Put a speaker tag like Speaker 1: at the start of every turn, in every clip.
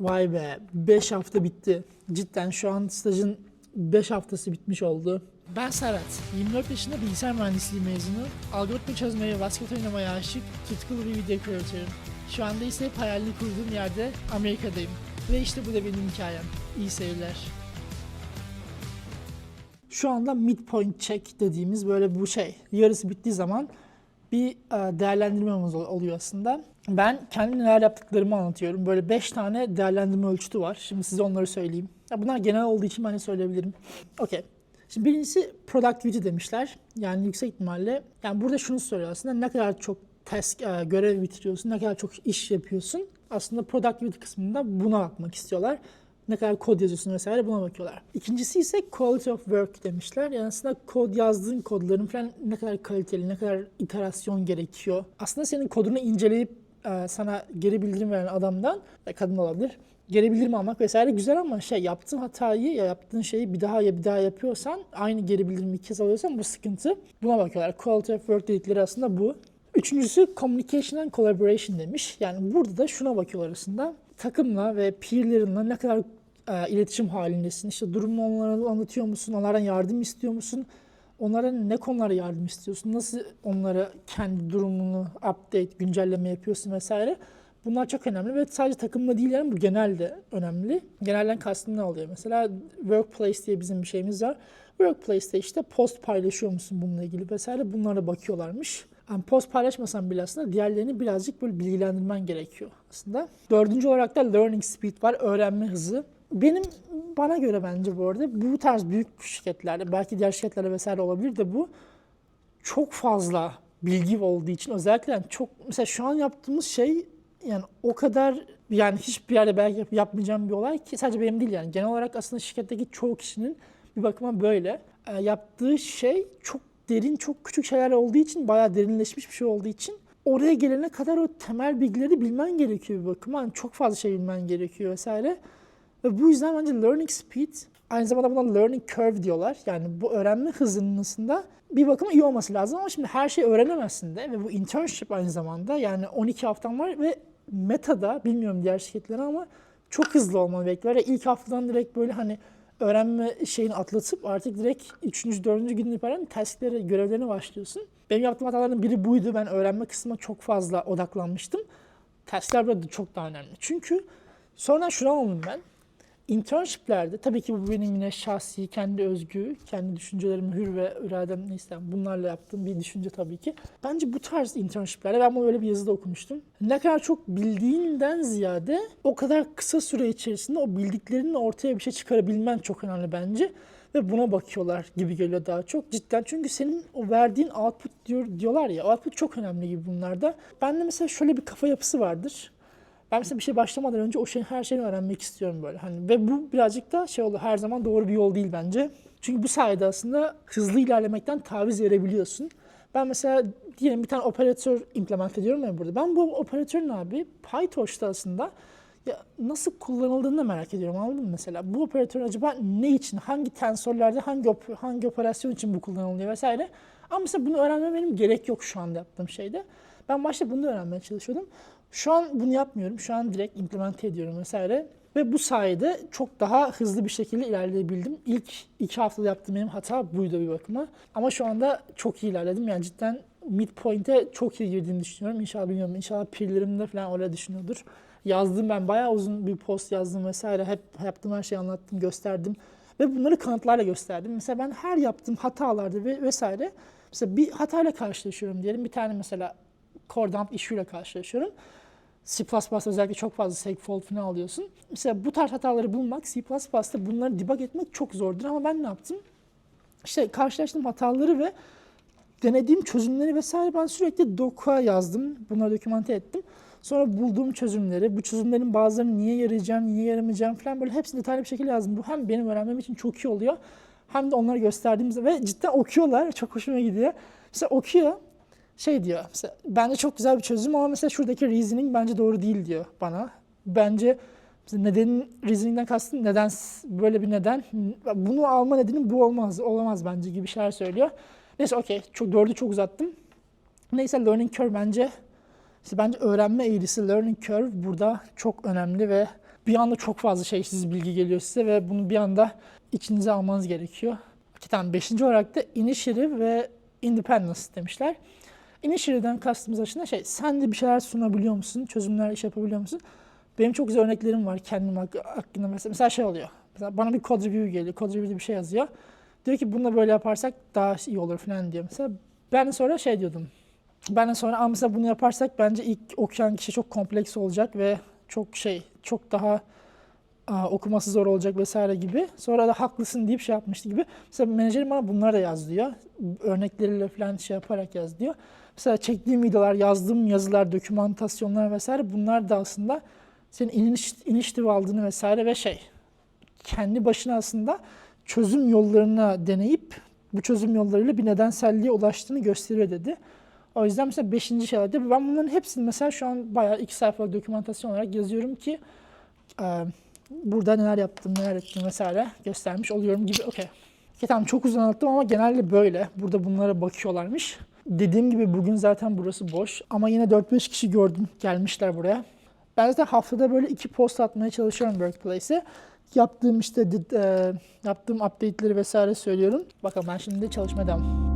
Speaker 1: Vay be 5 hafta bitti. Cidden şu an stajın 5 haftası bitmiş oldu. Ben Serhat. 24 yaşında bilgisayar mühendisliği mezunu. Algoritma çözmeye basket oynamaya aşık tutkulu bir video kreatörüm. Şu anda ise hep hayalini kurduğum yerde Amerika'dayım. Ve işte bu da benim hikayem. İyi seyirler. Şu anda midpoint check dediğimiz böyle bu şey. Yarısı bittiği zaman bir e, değerlendirmemiz ol- oluyor aslında. Ben kendi neler yaptıklarımı anlatıyorum. Böyle 5 tane değerlendirme ölçütü var. Şimdi size onları söyleyeyim. Ya bunlar genel olduğu için ben de söyleyebilirim. Okey. Şimdi birincisi productivity demişler. Yani yüksek ihtimalle. Yani burada şunu soruyor aslında ne kadar çok task, e, görev bitiriyorsun, ne kadar çok iş yapıyorsun. Aslında productivity kısmında buna bakmak istiyorlar. Ne kadar kod yazıyorsun vesaire buna bakıyorlar. İkincisi ise quality of work demişler. Yani aslında kod yazdığın kodların falan ne kadar kaliteli, ne kadar iterasyon gerekiyor. Aslında senin kodunu inceleyip e, sana geri bildirim veren adamdan, ve kadın olabilir, geri bildirim almak vesaire güzel ama şey yaptığın hatayı ya yaptığın şeyi bir daha ya bir daha yapıyorsan aynı geri bildirimi iki kez alıyorsan bu sıkıntı. Buna bakıyorlar. Quality of work dedikleri aslında bu. Üçüncüsü communication and collaboration demiş. Yani burada da şuna bakıyorlar aslında. Takımla ve peerlerinle ne kadar e, iletişim halindesin. İşte durumunu onlara anlatıyor musun? Onlardan yardım istiyor musun? Onlara ne konulara yardım istiyorsun? Nasıl onlara kendi durumunu update, güncelleme yapıyorsun vesaire. Bunlar çok önemli ve sadece takımla değil yani bu genel de önemli. Genelden kastım ne oluyor? Mesela workplace diye bizim bir şeyimiz var. Workplace'te işte post paylaşıyor musun bununla ilgili vesaire bunlara bakıyorlarmış. Yani post paylaşmasan bile aslında diğerlerini birazcık böyle bilgilendirmen gerekiyor aslında. Dördüncü olarak da learning speed var, öğrenme hızı. Benim bana göre bence bu arada bu tarz büyük şirketlerde belki diğer şirketlerde vesaire olabilir de bu çok fazla bilgi olduğu için özellikle yani çok mesela şu an yaptığımız şey yani o kadar yani hiçbir yerde belki yap- yapmayacağım bir olay ki sadece benim değil yani genel olarak aslında şirketteki çoğu kişinin bir bakıma böyle E, yaptığı şey çok derin çok küçük şeyler olduğu için bayağı derinleşmiş bir şey olduğu için oraya gelene kadar o temel bilgileri bilmen gerekiyor bir bakıma. Yani çok fazla şey bilmen gerekiyor vesaire. Ve bu yüzden bence learning speed aynı zamanda buna learning curve diyorlar. Yani bu öğrenme hızının aslında bir bakıma iyi olması lazım ama şimdi her şeyi öğrenemezsin de ve bu internship aynı zamanda yani 12 haftan var ve Meta'da bilmiyorum diğer şirketleri ama çok hızlı olmanı bekliyor. İlk haftadan direkt böyle hani öğrenme şeyini atlatıp artık direkt 3. 4. günden itibaren tasklere, görevlerine başlıyorsun. Benim yaptığım hatalardan biri buydu. Ben öğrenme kısmına çok fazla odaklanmıştım. Taskler burada çok daha önemli. Çünkü sonra şunu anladım ben. Internshiplerde tabii ki bu benim yine şahsi, kendi özgü, kendi düşüncelerim hür ve iradem neyse bunlarla yaptığım bir düşünce tabii ki. Bence bu tarz internshiplerde ben bunu öyle bir yazıda okumuştum. Ne kadar çok bildiğinden ziyade o kadar kısa süre içerisinde o bildiklerini ortaya bir şey çıkarabilmen çok önemli bence. Ve buna bakıyorlar gibi geliyor daha çok. Cidden çünkü senin o verdiğin output diyor, diyorlar ya output çok önemli gibi bunlarda. Bende mesela şöyle bir kafa yapısı vardır. Ben mesela bir şey başlamadan önce o şeyin her şeyini öğrenmek istiyorum böyle. Hani ve bu birazcık da şey oldu her zaman doğru bir yol değil bence. Çünkü bu sayede aslında hızlı ilerlemekten taviz verebiliyorsun. Ben mesela diyelim bir tane operatör implement ediyorum ya burada. Ben bu operatörün abi PyTorch'ta aslında ya nasıl kullanıldığını da merak ediyorum anladın mı mesela? Bu operatör acaba ne için, hangi tensorlarda, hangi op- hangi operasyon için bu kullanılıyor vesaire. Ama mesela bunu öğrenmem benim gerek yok şu anda yaptığım şeyde. Ben başta bunu öğrenmeye çalışıyordum. Şu an bunu yapmıyorum. Şu an direkt implemente ediyorum vesaire. Ve bu sayede çok daha hızlı bir şekilde ilerleyebildim. İlk iki haftada yaptığım benim hata buydu bir bakıma. Ama şu anda çok iyi ilerledim. Yani cidden midpoint'e çok iyi girdiğimi düşünüyorum. İnşallah bilmiyorum. İnşallah peerlerim de falan öyle düşünüyordur. Yazdım ben bayağı uzun bir post yazdım vesaire. Hep yaptığım her şeyi anlattım, gösterdim. Ve bunları kanıtlarla gösterdim. Mesela ben her yaptığım hatalarda ve vesaire mesela bir hatayla karşılaşıyorum diyelim. Bir tane mesela core dump issue'yle karşılaşıyorum. C++ özellikle çok fazla segfault falan alıyorsun. Mesela bu tarz hataları bulmak C++'da bunları debug etmek çok zordur ama ben ne yaptım? İşte karşılaştığım hataları ve denediğim çözümleri vesaire ben sürekli Doc'a yazdım. Bunları dokümante ettim. Sonra bulduğum çözümleri, bu çözümlerin bazılarının niye yarayacağını, niye yaramayacağını falan böyle hepsini detaylı bir şekilde yazdım. Bu hem benim öğrenmem için çok iyi oluyor hem de onlara gösterdiğimizde ve cidden okuyorlar. Çok hoşuma gidiyor. Mesela okuyor şey diyor mesela bence çok güzel bir çözüm ama mesela şuradaki reasoning bence doğru değil diyor bana. Bence nedenin reasoning'den kastım neden böyle bir neden bunu alma nedeni bu olmaz olamaz bence gibi şeyler söylüyor. Neyse okey çok dördü çok uzattım. Neyse learning curve bence işte bence öğrenme eğrisi learning curve burada çok önemli ve bir anda çok fazla şeysiz bilgi geliyor size ve bunu bir anda içinize almanız gerekiyor. Tane beşinci olarak da initiative ve independence demişler. Initiative'den kastımız aslında şey, sen de bir şeyler sunabiliyor musun? Çözümler iş yapabiliyor musun? Benim çok güzel örneklerim var kendim hak- hakkında mesela. Mesela şey oluyor. Mesela bana bir code review geliyor. Code review'de bir şey yazıyor. Diyor ki bunu da böyle yaparsak daha iyi olur falan diyor. Mesela ben sonra şey diyordum. Ben sonra "Aa, mesela bunu yaparsak bence ilk okuyan kişi çok kompleks olacak ve çok şey, çok daha aa, okuması zor olacak vesaire gibi. Sonra da haklısın deyip şey yapmıştı gibi. Mesela menajerim bana bunları da yaz diyor. Örnekleriyle falan şey yaparak yaz diyor. Mesela çektiğim videolar, yazdığım yazılar, dokümantasyonlar vesaire bunlar da aslında senin iniş, iniştif aldığını vesaire ve şey kendi başına aslında çözüm yollarına deneyip bu çözüm yollarıyla bir nedenselliğe ulaştığını gösteriyor dedi. O yüzden mesela beşinci şeylerde ben bunların hepsini mesela şu an bayağı iki sayfalık dokümantasyon olarak yazıyorum ki e, burada neler yaptım, neler ettim vesaire göstermiş oluyorum gibi. Okey. Okay, tamam çok uzun anlattım ama genelde böyle. Burada bunlara bakıyorlarmış. Dediğim gibi bugün zaten burası boş ama yine 4-5 kişi gördüm gelmişler buraya. Ben zaten haftada böyle iki post atmaya çalışıyorum Workplace'e. Yaptığım işte e, yaptığım update'leri vesaire söylüyorum. Bakalım ben şimdi çalışmaya devam.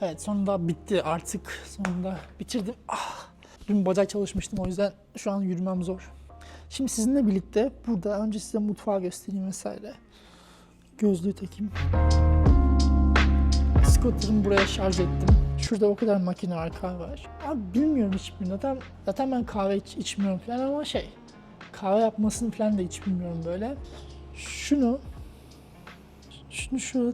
Speaker 1: Evet sonunda bitti artık. Sonunda bitirdim. Ah! Dün bacak çalışmıştım o yüzden şu an yürümem zor. Şimdi sizinle birlikte burada önce size mutfağı göstereyim vesaire. Gözlüğü takayım. Scooter'ımı buraya şarj ettim. Şurada o kadar makine var kahve var. Abi bilmiyorum hiçbirini. Zaten, zaten ben kahve hiç içmiyorum falan ama şey kahve yapmasını falan da hiç bilmiyorum böyle. Şunu şunu şöyle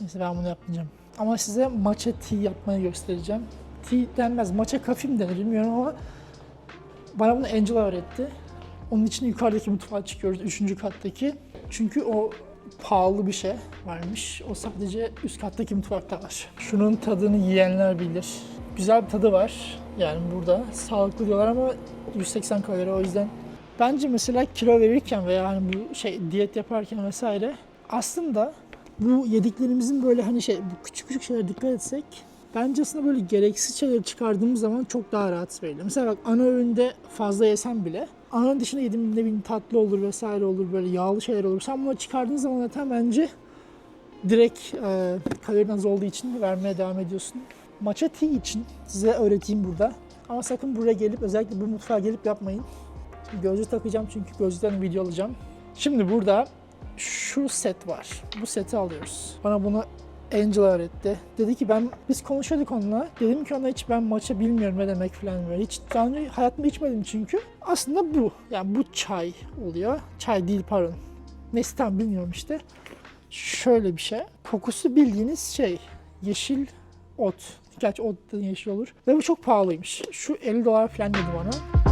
Speaker 1: Neyse ben bunu yapmayacağım. Ama size matcha tea yapmayı göstereceğim. Tea denmez, matcha coffee mi denir bilmiyorum ama bana bunu Angela öğretti. Onun için yukarıdaki mutfağa çıkıyoruz, üçüncü kattaki. Çünkü o pahalı bir şey varmış. O sadece üst kattaki mutfakta var. Şunun tadını yiyenler bilir. Güzel bir tadı var. Yani burada sağlıklı diyorlar ama 180 kalori o yüzden. Bence mesela kilo verirken veya hani bu şey diyet yaparken vesaire aslında bu yediklerimizin böyle hani şey bu küçük küçük şeylere dikkat etsek bence aslında böyle gereksiz şeyleri çıkardığımız zaman çok daha rahat verilir. Mesela bak ana öğünde fazla yesem bile ana dışında yediğim ne bileyim tatlı olur vesaire olur böyle yağlı şeyler olur. Sen bunları çıkardığın zaman zaten bence direkt e, kalorin az olduğu için vermeye devam ediyorsun. Matcha tea için size öğreteyim burada. Ama sakın buraya gelip özellikle bu mutfağa gelip yapmayın. Şimdi gözlük takacağım çünkü gözlükten video alacağım. Şimdi burada şu set var. Bu seti alıyoruz. Bana bunu Angela öğretti. Dedi ki ben biz konuşuyorduk onunla. Dedim ki ona hiç ben maça bilmiyorum ne demek falan böyle. Hiç daha önce hayatımda içmedim çünkü. Aslında bu. Yani bu çay oluyor. Çay değil pardon. Neyse tam bilmiyorum işte. Şöyle bir şey. Kokusu bildiğiniz şey. Yeşil ot. Gerçi ot da yeşil olur. Ve bu çok pahalıymış. Şu 50 dolar falan dedi bana.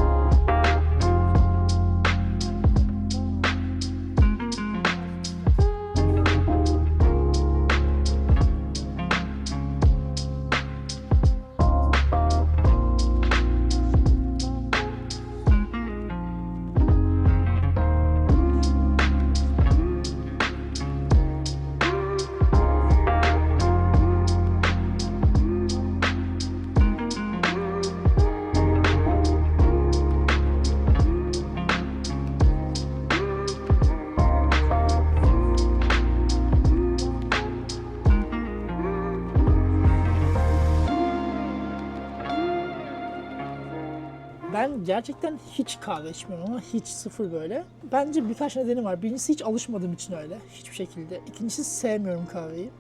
Speaker 1: Gerçekten hiç kahve içmiyorum ama hiç sıfır böyle. Bence birkaç nedeni var. Birincisi hiç alışmadığım için öyle. Hiçbir şekilde. İkincisi sevmiyorum kahveyi.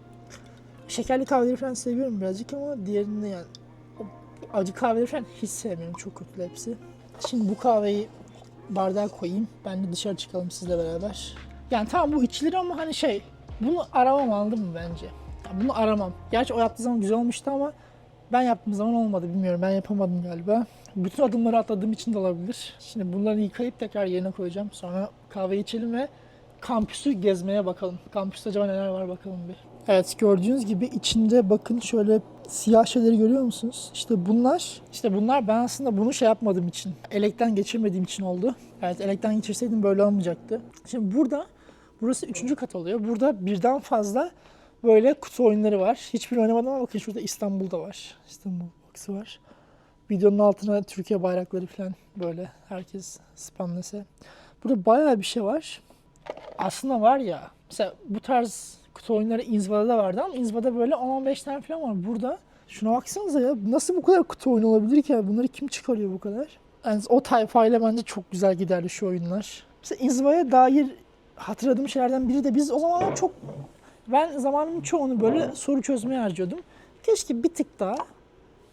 Speaker 1: Şekerli kahveleri falan seviyorum birazcık ama diğerini yani acı kahveleri falan hiç sevmiyorum. Çok kötü hepsi. Şimdi bu kahveyi bardağa koyayım. Ben de dışarı çıkalım sizle beraber. Yani tamam bu içilir ama hani şey bunu aramam anladın mı bence? Yani bunu aramam. Gerçi o yaptığı zaman güzel olmuştu ama ben yaptığım zaman olmadı bilmiyorum. Ben yapamadım galiba. Bütün adımları atladığım için de olabilir. Şimdi bunları yıkayıp tekrar yerine koyacağım. Sonra kahve içelim ve kampüsü gezmeye bakalım. Kampüste acaba neler var bakalım bir. Evet gördüğünüz gibi içinde bakın şöyle siyah şeyleri görüyor musunuz? İşte bunlar, işte bunlar ben aslında bunu şey yapmadığım için, elekten geçirmediğim için oldu. Evet elekten geçirseydim böyle olmayacaktı. Şimdi burada Burası üçüncü kat oluyor. Burada birden fazla böyle kutu oyunları var. Hiçbir oynamadım ama bakın şurada İstanbul'da var. İstanbul box'ı var. Videonun altına Türkiye bayrakları falan böyle herkes spamlese. Burada bayağı bir şey var. Aslında var ya mesela bu tarz kutu oyunları Inzva'da da vardı ama Inzva'da böyle 10-15 tane falan var. Burada şuna baksanıza ya nasıl bu kadar kutu oyunu olabilir ki? Bunları kim çıkarıyor bu kadar? Yani o tayfayla bence çok güzel giderli şu oyunlar. Mesela Inzva'ya dair hatırladığım şeylerden biri de biz o zaman çok ben zamanımın çoğunu böyle soru çözmeye harcıyordum. Keşke bir tık daha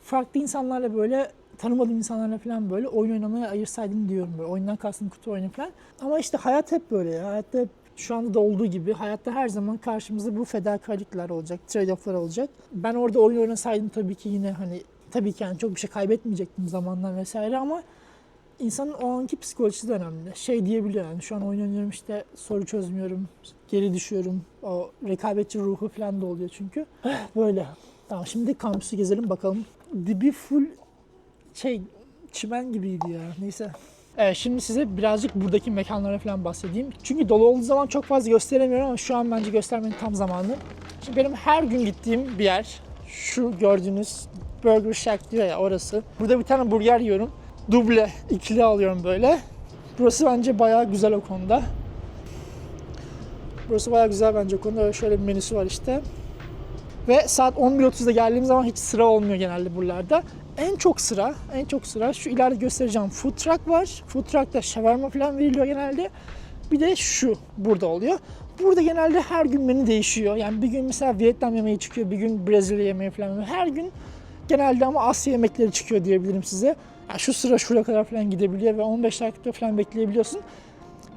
Speaker 1: farklı insanlarla böyle tanımadığım insanlarla falan böyle oyun oynamaya ayırsaydım diyorum böyle oyundan kastım kutu oyunu falan. Ama işte hayat hep böyle ya. Hayatta hep şu anda da olduğu gibi hayatta her zaman karşımızda bu fedakarlıklar olacak, trade-off'lar olacak. Ben orada oyun oynasaydım tabii ki yine hani tabii ki yani çok bir şey kaybetmeyecektim zamandan vesaire ama insanın o anki psikolojisi de önemli. Şey diyebiliyor yani şu an oyun oynuyorum işte soru çözmüyorum, geri düşüyorum. O rekabetçi ruhu falan da oluyor çünkü. Böyle. Tamam şimdi kampüsü gezelim bakalım. Dibi full şey çimen gibiydi ya. Neyse. Evet şimdi size birazcık buradaki mekanlara falan bahsedeyim. Çünkü dolu olduğu zaman çok fazla gösteremiyorum ama şu an bence göstermenin tam zamanı. Şimdi benim her gün gittiğim bir yer şu gördüğünüz Burger Shack diyor ya orası. Burada bir tane burger yiyorum. Duble ikili alıyorum böyle. Burası bence bayağı güzel o konuda. Burası bayağı güzel bence o konuda. Şöyle bir menüsü var işte. Ve saat 11.30'da geldiğim zaman hiç sıra olmuyor genelde buralarda. En çok sıra, en çok sıra şu ileride göstereceğim food truck var. Food truck'ta shawarma falan veriliyor genelde. Bir de şu burada oluyor. Burada genelde her gün menü değişiyor. Yani bir gün mesela Vietnam yemeği çıkıyor, bir gün Brezilya yemeği falan. Her gün genelde ama Asya yemekleri çıkıyor diyebilirim size. Yani şu sıra şuraya kadar falan gidebiliyor ve 15 dakika falan bekleyebiliyorsun.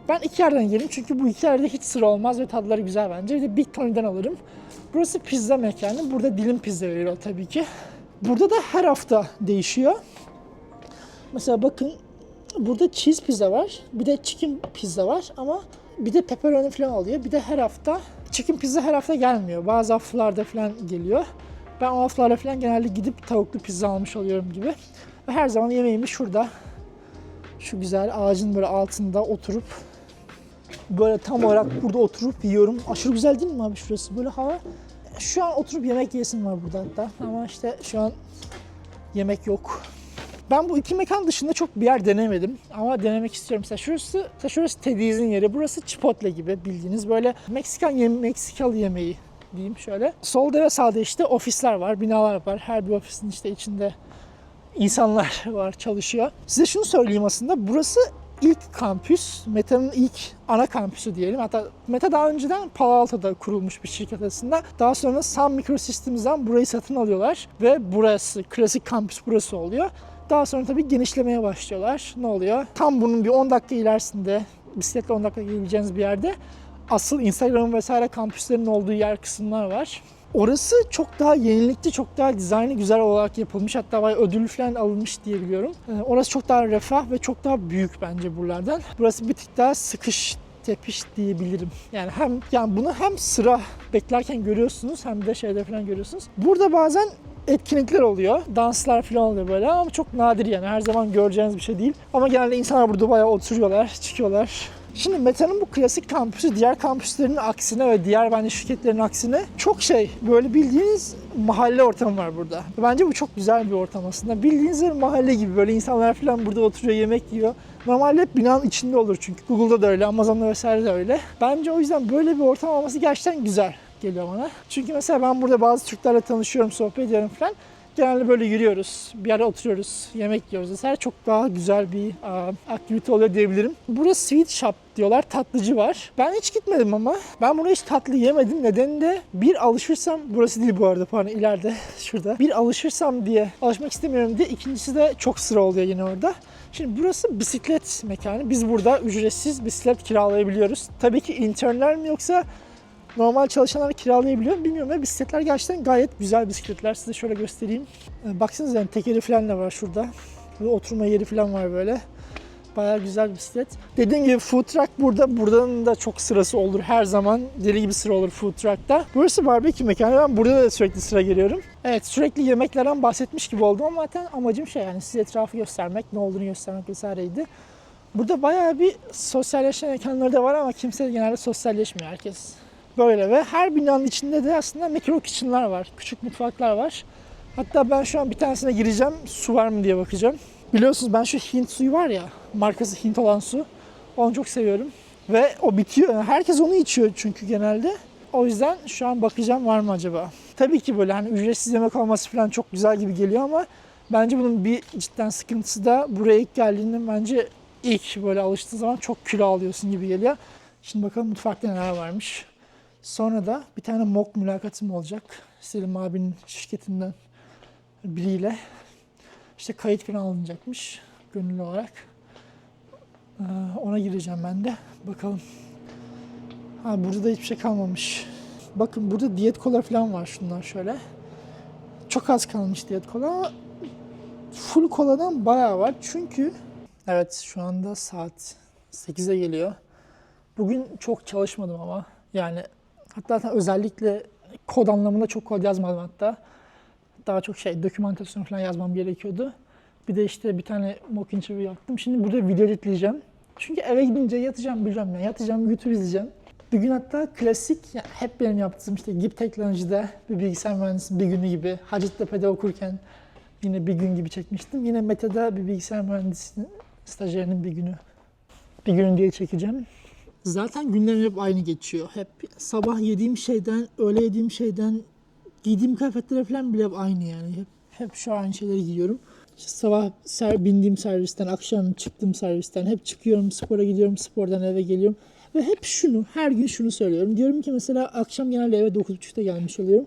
Speaker 1: Ben iki yerden yerim çünkü bu iki yerde hiç sıra olmaz ve tadları güzel bence. Bir de Big Tony'den alırım. Burası pizza mekanı. Burada dilim pizza veriyor tabii ki. Burada da her hafta değişiyor. Mesela bakın burada cheese pizza var. Bir de chicken pizza var ama bir de pepperoni falan oluyor. Bir de her hafta chicken pizza her hafta gelmiyor. Bazı haftalarda falan geliyor. Ben o haftalarda falan genelde gidip tavuklu pizza almış oluyorum gibi. Ve her zaman yemeğimi şurada şu güzel ağacın böyle altında oturup böyle tam olarak burada oturup yiyorum. Aşırı güzel değil mi abi şurası? Böyle hava. Şu an oturup yemek yesim var burada hatta. Ama işte şu an yemek yok. Ben bu iki mekan dışında çok bir yer denemedim ama denemek istiyorum. Mesela şurası, mesela şurası Teddy's'in yeri. Burası Chipotle gibi bildiğiniz böyle Meksikan yeme Meksikalı yemeği diyeyim şöyle. Solda ve sağda işte ofisler var, binalar var. Her bir ofisin işte içinde insanlar var, çalışıyor. Size şunu söyleyeyim aslında. Burası ilk kampüs, Meta'nın ilk ana kampüsü diyelim. Hatta Meta daha önceden Palo Alto'da kurulmuş bir şirket aslında. Daha sonra Sun Microsystems'den burayı satın alıyorlar ve burası, klasik kampüs burası oluyor. Daha sonra tabii genişlemeye başlıyorlar. Ne oluyor? Tam bunun bir 10 dakika ilerisinde, bisikletle 10 dakika gidebileceğiniz bir yerde asıl Instagram vesaire kampüslerinin olduğu yer kısımlar var. Orası çok daha yenilikçi, çok daha dizaynı güzel olarak yapılmış. Hatta bayağı ödül falan alınmış diye biliyorum. Ee, Orası çok daha refah ve çok daha büyük bence buralardan. Burası bir tık daha sıkış tepiş diyebilirim. Yani hem yani bunu hem sıra beklerken görüyorsunuz hem de şeyde falan görüyorsunuz. Burada bazen etkinlikler oluyor. Danslar falan oluyor böyle ama çok nadir yani. Her zaman göreceğiniz bir şey değil. Ama genelde insanlar burada bayağı oturuyorlar, çıkıyorlar. Şimdi Meta'nın bu klasik kampüsü diğer kampüslerin aksine ve diğer bence şirketlerin aksine çok şey böyle bildiğiniz mahalle ortamı var burada. Bence bu çok güzel bir ortam aslında. Bildiğiniz bir mahalle gibi böyle insanlar falan burada oturuyor yemek yiyor. Normalde hep binanın içinde olur çünkü Google'da da öyle, Amazon'da vesaire de öyle. Bence o yüzden böyle bir ortam olması gerçekten güzel geliyor bana. Çünkü mesela ben burada bazı Türklerle tanışıyorum, sohbet ediyorum falan. Genelde böyle yürüyoruz, bir yere oturuyoruz, yemek yiyoruz vesaire. Çok daha güzel bir aa, aktivite oluyor diyebilirim. Burası sweet shop diyorlar, tatlıcı var. Ben hiç gitmedim ama. Ben burada hiç tatlı yemedim. Nedeni de bir alışırsam, burası değil bu arada pardon ileride şurada. Bir alışırsam diye alışmak istemiyorum diye. İkincisi de çok sıra oluyor yine orada. Şimdi burası bisiklet mekanı. Biz burada ücretsiz bisiklet kiralayabiliyoruz. Tabii ki internler mi yoksa normal çalışanlar kiralayabiliyor bilmiyorum ve bisikletler gerçekten gayet güzel bisikletler. Size şöyle göstereyim. Ee, Baksanıza yani tekeri falan da var şurada. Ve oturma yeri falan var böyle. Bayağı güzel bir bisiklet. Dediğim gibi food truck burada. Buradan da çok sırası olur her zaman. Deli gibi sıra olur food truck'ta. Burası barbekü mekanı. Ben burada da sürekli sıra geliyorum. Evet sürekli yemeklerden bahsetmiş gibi oldum ama zaten amacım şey yani size etrafı göstermek, ne olduğunu göstermek vesaireydi. Burada bayağı bir sosyalleşme mekanları da var ama kimse genelde sosyalleşmiyor herkes. Böyle ve her binanın içinde de aslında mikro kitchen'lar var. Küçük mutfaklar var. Hatta ben şu an bir tanesine gireceğim. Su var mı diye bakacağım. Biliyorsunuz ben şu Hint suyu var ya. Markası Hint olan su. Onu çok seviyorum. Ve o bitiyor. Herkes onu içiyor çünkü genelde. O yüzden şu an bakacağım var mı acaba. Tabii ki böyle hani ücretsiz yemek olması falan çok güzel gibi geliyor ama bence bunun bir cidden sıkıntısı da buraya ilk geldiğinde bence ilk böyle alıştığın zaman çok kilo alıyorsun gibi geliyor. Şimdi bakalım mutfakta neler varmış. Sonra da bir tane mock mülakatım olacak. Selim abinin şirketinden biriyle. İşte kayıt falan alınacakmış gönüllü olarak. Ee, ona gireceğim ben de. Bakalım. Ha burada da hiçbir şey kalmamış. Bakın burada diyet kola falan var şunlar şöyle. Çok az kalmış diyet kola full koladan bayağı var. Çünkü evet şu anda saat 8'e geliyor. Bugün çok çalışmadım ama yani hatta özellikle kod anlamında çok kod yazmadım hatta. Daha çok şey dokümantasyon falan yazmam gerekiyordu. Bir de işte bir tane mock interview yaptım. Şimdi burada video editleyeceğim. Çünkü eve gidince yatacağım bileceğim ya. Yatacağım YouTube izleyeceğim. Bir gün hatta klasik yani hep benim yaptığım işte GIP Teknoloji'de bir bilgisayar mühendisinin bir günü gibi Hacettepe'de okurken yine bir gün gibi çekmiştim. Yine Meta'da bir bilgisayar mühendisinin stajyerinin bir günü. Bir gün diye çekeceğim. Zaten günlerim hep aynı geçiyor. Hep sabah yediğim şeyden, öğle yediğim şeyden, giydiğim kıyafetler falan bile hep aynı yani. Hep, hep şu aynı şeyleri giyiyorum. İşte sabah ser, bindiğim servisten, akşam çıktığım servisten hep çıkıyorum, spora gidiyorum, spordan eve geliyorum. Ve hep şunu, her gün şunu söylüyorum. Diyorum ki mesela akşam genelde eve 9.30'da gelmiş oluyorum.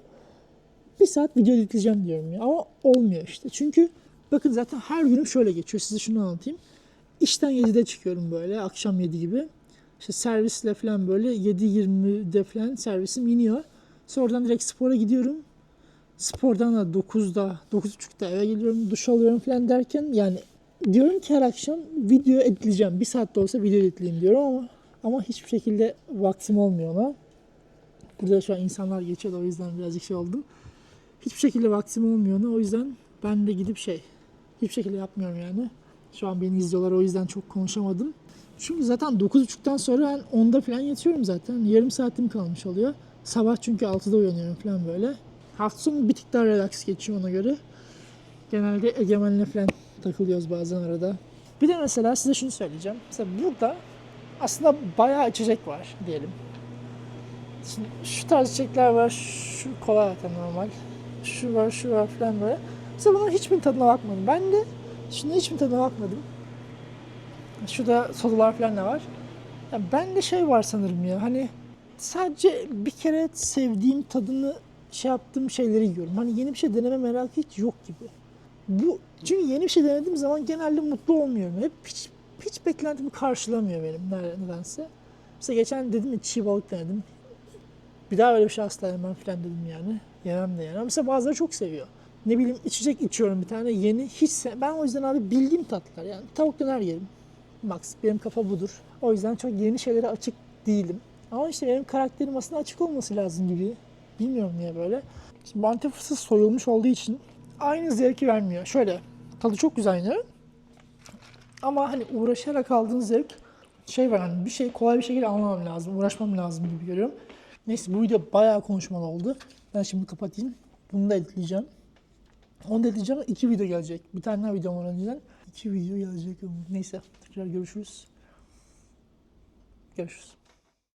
Speaker 1: Bir saat video editleyeceğim diyorum ya. Ama olmuyor işte. Çünkü bakın zaten her günüm şöyle geçiyor. Size şunu anlatayım. İşten 7'de çıkıyorum böyle, akşam 7 gibi. İşte servisle falan böyle 7.20'de falan servisim iniyor. Sonra oradan direkt spora gidiyorum. Spordan da 9'da, 9.30'da eve geliyorum, duş alıyorum falan derken yani diyorum ki her akşam video editleyeceğim. Bir saatte olsa video editleyeyim diyorum ama ama hiçbir şekilde vaktim olmuyor ona. Burada şu an insanlar geçiyor o yüzden birazcık şey oldum. Hiçbir şekilde vaktim olmuyor ona. O yüzden ben de gidip şey hiçbir şekilde yapmıyorum yani. Şu an beni izliyorlar o yüzden çok konuşamadım. Çünkü zaten 9.30'dan sonra ben 10'da falan yatıyorum zaten. Yarım saatim kalmış oluyor. Sabah çünkü 6'da uyanıyorum falan böyle. Hafta sonu bir tık daha relax geçiyor ona göre. Genelde Egemen'le falan takılıyoruz bazen arada. Bir de mesela size şunu söyleyeceğim. Mesela burada aslında bayağı içecek var diyelim. Şimdi şu tarz içecekler var. Şu kola zaten normal. Şu var, şu var falan böyle. Mesela bunların hiçbir tadına bakmadım. Ben de şuna hiçbir tadına bakmadım. Şurada sodalar falan da var. Ya ben de şey var sanırım ya hani sadece bir kere sevdiğim tadını şey yaptığım şeyleri yiyorum. Hani yeni bir şey deneme merakı hiç yok gibi. Bu çünkü yeni bir şey denediğim zaman genelde mutlu olmuyorum. Hep hiç, hiç beklentimi karşılamıyor benim nedense. Mesela geçen dedim ya çiğ balık denedim. Bir daha öyle bir şey asla yemem falan dedim yani. Yemem de. Ama mesela bazıları çok seviyor. Ne bileyim içecek içiyorum bir tane yeni. Hiç ben o yüzden abi bildiğim tatlar yani. Tavuk döner yerim. Max benim kafa budur. O yüzden çok yeni şeylere açık değilim. Ama işte benim karakterim aslında açık olması lazım gibi. Bilmiyorum niye böyle. Şimdi fıstığı soyulmuş olduğu için aynı zevki vermiyor. Şöyle tadı çok güzel yine. Ama hani uğraşarak aldığın zevk şey var hani bir şey kolay bir şekilde almam lazım. Uğraşmam lazım gibi görüyorum. Neyse bu video bayağı konuşmalı oldu. Ben şimdi kapatayım. Bunu da editleyeceğim. Onu da editleyeceğim. iki video gelecek. Bir tane daha videom var önceden. İki video gelecek. Neyse tekrar görüşürüz. Görüşürüz.